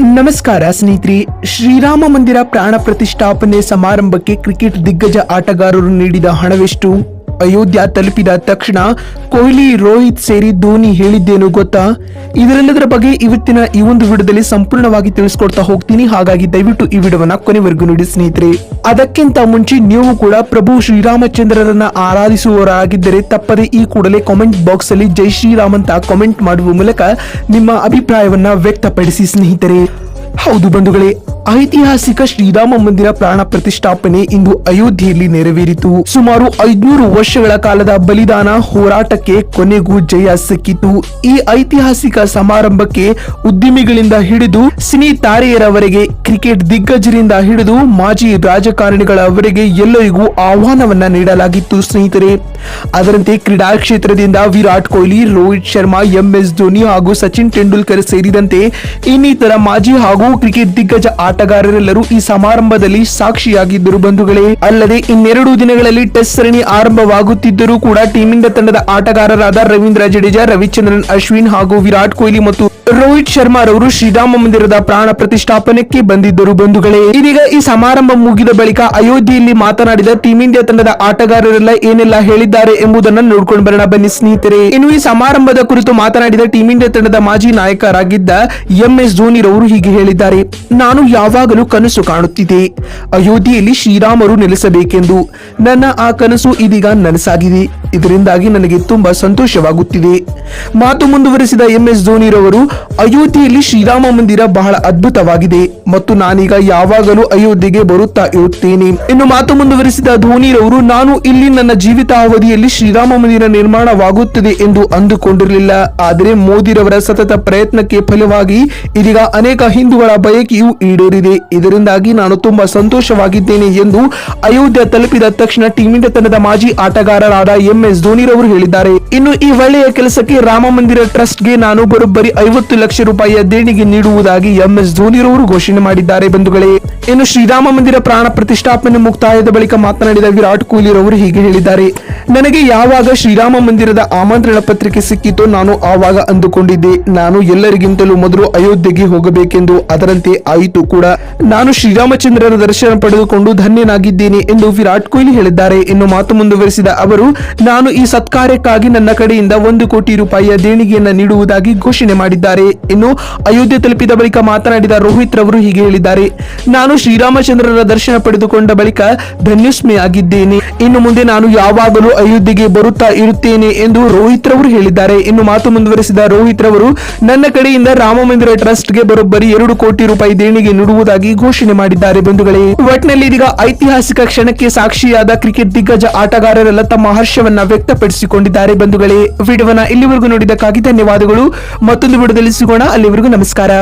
ನಮಸ್ಕಾರ ಸ್ನೇಹಿತರೆ ಶ್ರೀರಾಮ ಮಂದಿರ ಪ್ರಾಣ ಪ್ರತಿಷ್ಠಾಪನೆ ಸಮಾರಂಭಕ್ಕೆ ಕ್ರಿಕೆಟ್ ದಿಗ್ಗಜ ಆಟಗಾರರು ನೀಡಿದ ಹಣವೆಷ್ಟು? ಅಯೋಧ್ಯ ತಲುಪಿದ ತಕ್ಷಣ ಕೊಹ್ಲಿ, ರೋಹಿತ್ ಸೇರಿ ಧೋನಿ ಹೇಳಿದ್ದೇನು ಗೊತ್ತಾ? ಇದರೆಲ್ಲದರ ಬಗ್ಗೆ ಇವತ್ತಿನ ಈ ಒಂದು ವಿಡಿಯೋದಲ್ಲಿ ಸಂಪೂರ್ಣವಾಗಿ ತಿಳಿಸ್ಕೊಡ್ತಾ ಹೋಗ್ತೀನಿ. ಹಾಗಾಗಿ ದಯವಿಟ್ಟು ಈ ವಿಡಿಯೋವನ್ನ ಕೊನೆವರೆಗೂ ನೋಡಿ ಸ್ನೇಹಿತರೆ. ಅದಕ್ಕಿಂತ ಮುಂಚೆ ನೀವು ಕೂಡ ಪ್ರಭು ಶ್ರೀರಾಮಚಂದ್ರರನ್ನ ಆರಾಧಿಸುವವರಾಗಿದ್ದರೆ ತಪ್ಪದೆ ಈ ಕೂಡಲೇ ಕಾಮೆಂಟ್ ಬಾಕ್ಸ್ ಅಲ್ಲಿ ಜೈ ಶ್ರೀರಾಮ್ ಅಂತ ಕಾಮೆಂಟ್ ಮಾಡುವ ಮೂಲಕ ನಿಮ್ಮ ಅಭಿಪ್ರಾಯವನ್ನ ವ್ಯಕ್ತಪಡಿಸಿ ಸ್ನೇಹಿತರೆ. ಹೌದು ಬಂಧುಗಳೇ ಐತಿಹಾಸಿಕ ಶ್ರೀರಾಮ ಮಂದಿರ ಪ್ರಾಣ ಪ್ರತಿಷ್ಠಾಪನೆ ಇಂದು ಅಯೋಧ್ಯೆಯಲ್ಲಿ ನೆರವೇರಿತು. ಸುಮಾರು ಐದ್ನೂರು ವರ್ಷಗಳ ಕಾಲದ ಬಲಿದಾನ ಹೋರಾಟಕ್ಕೆ ಕೊನೆಗೂ ಜಯ ಸಿಕ್ಕಿತು. ಈ ಐತಿಹಾಸಿಕ ಸಮಾರಂಭಕ್ಕೆ ಉದ್ಯಮಿಗಳಿಂದ ಹಿಡಿದು ಸಿನಿ ತಾರೆಯರವರೆಗೆ, ಕ್ರಿಕೆಟ್ ದಿಗ್ಗಜರಿಂದ ಹಿಡಿದು ಮಾಜಿ ರಾಜಕಾರಣಿಗಳವರೆಗೆ ಎಲ್ಲರಿಗೂ ಆಹ್ವಾನವನ್ನ ನೀಡಲಾಗಿತ್ತು ಸ್ನೇಹಿತರೆ. ಅದರಂತೆ ಕ್ರೀಡಾ ಕ್ಷೇತ್ರದಿಂದ ವಿರಾಟ್ ಕೊಹ್ಲಿ, ರೋಹಿತ್ ಶರ್ಮಾ, ಎಂಎಸ್ ಧೋನಿ ಹಾಗೂ ಸಚಿನ್ ತೆಂಡೂಲ್ಕರ್ ಸೇರಿದಂತೆ ಇನ್ನಿತರ ಮಾಜಿ ಹಾಗೂ ಕ್ರಿಕೆಟ್ ದಿಗ್ಗಜ ಆಟಗಾರರೆಲ್ಲರೂ ಈ ಸಮಾರಂಭದಲ್ಲಿ ಸಾಕ್ಷಿಯಾಗಿದ್ದರು ಬಂಧುಗಳೇ ಅಲ್ಲದೆ ಇನ್ನೆರಡು ದಿನಗಳಲ್ಲಿ ಟೆಸ್ಟ್ ಸರಣಿ ಆರಂಭವಾಗುತ್ತಿದ್ದರೂ ಕೂಡ ಟೀಮ್ ಇಂಡಿಯಾ ತಂಡದ ಆಟಗಾರರಾದ ರವೀಂದ್ರ ಜಡೇಜಾ, ರವಿಚಂದ್ರನ್, ಅಶ್ವಿನ್ ಹಾಗೂ ವಿರಾಟ್ ಕೊಹ್ಲಿ ಮತ್ತು ರೋಹಿತ್ ಶರ್ಮಾ ರವರು ಶ್ರೀರಾಮ ಮಂದಿರದ ಪ್ರಾಣ ಪ್ರತಿಷ್ಠಾಪನೆಗೆ ಬಂದಿದ್ದರು ಬಂಧುಗಳೇ. ಇದೀಗ ಈ ಸಮಾರಂಭ ಮುಗಿದ ಬಳಿಕ ಅಯೋಧ್ಯೆಯಲ್ಲಿ ಮಾತನಾಡಿದ ಟೀಮ್ ಇಂಡಿಯಾ ತಂಡದ ಆಟಗಾರರೆಲ್ಲ ಏನೆಲ್ಲ ಹೇಳಿದ್ದಾರೆ ಎಂಬುದನ್ನು ನೋಡ್ಕೊಂಡು ಬರೋಣ. ಬನ್ನಿ ಸ್ನೇಹಿತರೆ. ಇನ್ನು ಈ ಸಮಾರಂಭದ ಕುರಿತು ಮಾತನಾಡಿದ ಟೀಮ್ ಇಂಡಿಯಾ ತಂಡದ ಮಾಜಿ ನಾಯಕರಾಗಿದ್ದ ಎಂ ಎಸ್ ಧೋನಿ ರವರು ಹೀಗೆ ಹೇಳಿದ್ದಾರೆ. ನಾನು ಯಾವಾಗಲೂ ಕನಸು ಕಾಣುತ್ತಿದೆ ಅಯೋಧ್ಯೆಯಲ್ಲಿ ಶ್ರೀರಾಮರು ನೆಲೆಸಬೇಕೆಂದು. ನನ್ನ ಆ ಕನಸು ಇದೀಗ ನನಸಾಗಿದೆ. ಇದರಿಂದಾಗಿ ನನಗೆ ತುಂಬಾ ಸಂತೋಷವಾಗುತ್ತಿದೆ. ಮಾತು ಮುಂದುವರೆಸಿದ ಎಂ ಎಸ್ ಧೋನಿ ರವರು ಅಯೋಧ್ಯೆಯಲ್ಲಿ ಶ್ರೀರಾಮ ಮಂದಿರ ಬಹಳ ಅದ್ಭುತವಾಗಿದೆ ಮತ್ತು ನಾನೀಗ ಯಾವಾಗಲೂ ಅಯೋಧ್ಯೆಗೆ ಬರುತ್ತಾ ಇರುತ್ತೇನೆ. ಇನ್ನು ಮಾತು ಮುಂದುವರಿಸಿದ ಧೋನಿ ರವರು ನಾನು ಇಲ್ಲಿ ನನ್ನ ಜೀವಿತಾವಧಿಯಲ್ಲಿ ಶ್ರೀರಾಮ ಮಂದಿರ ನಿರ್ಮಾಣವಾಗುತ್ತದೆ ಎಂದು ಅಂದುಕೊಂಡಿರಲಿಲ್ಲ. ಆದರೆ ಮೋದಿರವರ ಸತತ ಪ್ರಯತ್ನಕ್ಕೆ ಫಲವಾಗಿ ಇದೀಗ ಅನೇಕ ಹಿಂದೂಗಳ ಬಯಕೆಯೂ ಈಡೇರಿದೆ. ಇದರಿಂದಾಗಿ ನಾನು ತುಂಬಾ ಸಂತೋಷವಾಗಿದ್ದೇನೆ ಎಂದು ಅಯೋಧ್ಯೆ ತಲುಪಿದ ತಕ್ಷಣ ಟೀಮ್ ಇಂಡಿಯಾ ತಂಡದ ಮಾಜಿ ಆಟಗಾರರಾದ ಎಂ ಎಸ್ ಧೋನಿ ರವರು ಹೇಳಿದ್ದಾರೆ. ಇನ್ನು ಈ ಒಳ್ಳೆಯ ಕೆಲಸಕ್ಕೆ ರಾಮ ಮಂದಿರ ಟ್ರಸ್ಟ್ಗೆ ನಾನು ಬರೋಬ್ಬರಿ ಐವತ್ತು ಲಕ್ಷ ರೂಪಾಯಿಯ ದೇಣಿಗೆ ನೀಡುವುದಾಗಿ ಎಂಎಸ್ ಧೋನಿ ರವರು ಘೋಷಣೆ ಮಾಡಿದ್ದಾರೆ ಬಂಧುಗಳೇ. ಇನ್ನು ಶ್ರೀರಾಮ ಮಂದಿರ ಪ್ರಾಣ ಪ್ರತಿಷ್ಠಾಪನೆ ಮುಕ್ತಾಯದ ಬಳಿಕ ಮಾತನಾಡಿದ ವಿರಾಟ್ ಕೊಹ್ಲಿ ರವರು ಹೀಗೆ ಹೇಳಿದ್ದಾರೆ. ನನಗೆ ಯಾವಾಗ ಶ್ರೀರಾಮ ಮಂದಿರದ ಆಮಂತ್ರಣ ಪತ್ರಿಕೆ ಸಿಕ್ಕಿತೋ ನಾನು ಆವಾಗ ಅಂದುಕೊಂಡಿದ್ದೆ. ನಾನು ಎಲ್ಲರಿಗಿಂತಲೂ ಮೊದಲು ಅಯೋಧ್ಯೆಗೆ ಹೋಗಬೇಕೆಂದು ಅದರಂತೆ ಆಯಿತು ಕೂಡ. ನಾನು ಶ್ರೀರಾಮಚಂದ್ರನ ದರ್ಶನ ಪಡೆದುಕೊಂಡು ಧನ್ಯನಾಗಿದ್ದೇನೆ ಎಂದು ವಿರಾಟ್ ಕೊಹ್ಲಿ ಹೇಳಿದ್ದಾರೆ. ಇನ್ನು ಮಾತು ಮುಂದುವರೆಸಿದ ಅವರು, ನಾನು ಈ ಸತ್ಕಾರ್ಯಕ್ಕಾಗಿ ನನ್ನ ಕಡೆಯಿಂದ ಒಂದು ಕೋಟಿ ರೂಪಾಯಿಯ ದೇಣಿಗೆಯನ್ನು ನೀಡುವುದಾಗಿ ಘೋಷಣೆ ಮಾಡಿದ್ದಾರೆ. ಇನ್ನು ಅಯೋಧ್ಯೆ ತಲುಪಿದ ಬಳಿಕ ಮಾತನಾಡಿದ ರೋಹಿತ್ ರವರು ಹೀಗೆ ಹೇಳಿದ್ದಾರೆ. ನಾನು ಶ್ರೀರಾಮಚಂದ್ರರ ದರ್ಶನ ಪಡೆದುಕೊಂಡ ಬಳಿಕ ಧನ್ಯಸ್ಮಿ ಆಗಿದ್ದೇನೆ. ಇನ್ನು ಮುಂದೆ ನಾನು ಯಾವಾಗಲೂ ಅಯೋಧ್ಯೆಗೆ ಬರುತ್ತಾ ಇರುತ್ತೇನೆ ಎಂದು ರೋಹಿತ್ ರವರು ಹೇಳಿದ್ದಾರೆ. ಇನ್ನು ಮಾತು ಮುಂದುವರೆಸಿದ ರೋಹಿತ್ ರವರು, ನನ್ನ ಕಡೆಯಿಂದ ರಾಮ ಮಂದಿರ ಟ್ರಸ್ಟ್ಗೆ ಬರೋಬ್ಬರಿ ಎರಡು ಕೋಟಿ ರೂಪಾಯಿ ದೇಣಿಗೆ ನೀಡುವುದಾಗಿ ಘೋಷಣೆ ಮಾಡಿದ್ದಾರೆ ಬಂಧುಗಳೇ. ಒಟ್ಟಿನಲ್ಲಿ ಇದೀಗ ಐತಿಹಾಸಿಕ ಕ್ಷಣಕ್ಕೆ ಸಾಕ್ಷಿಯಾದ ಕ್ರಿಕೆಟ್ ದಿಗ್ಗಜ ಆಟಗಾರರೆಲ್ಲ ತಮ್ಮ ಹರ್ಷವನ್ನ ವ್ಯಕ್ತಪಡಿಸಿಕೊಂಡಿದ್ದಾರೆ ಬಂಧುಗಳೇ. ವಿಡಿಯೋವನ್ನ ಇಲ್ಲಿವರೆಗೂ ನೋಡಿದಕ್ಕಾಗಿ ಧನ್ಯವಾದಗಳು. ಮತ್ತೊಂದು ವಿಡಿಯೋದಲ್ಲಿ ಸಿಗೋಣ ಅಲ್ಲಿವರೆಗೂ ನಮಸ್ಕಾರ.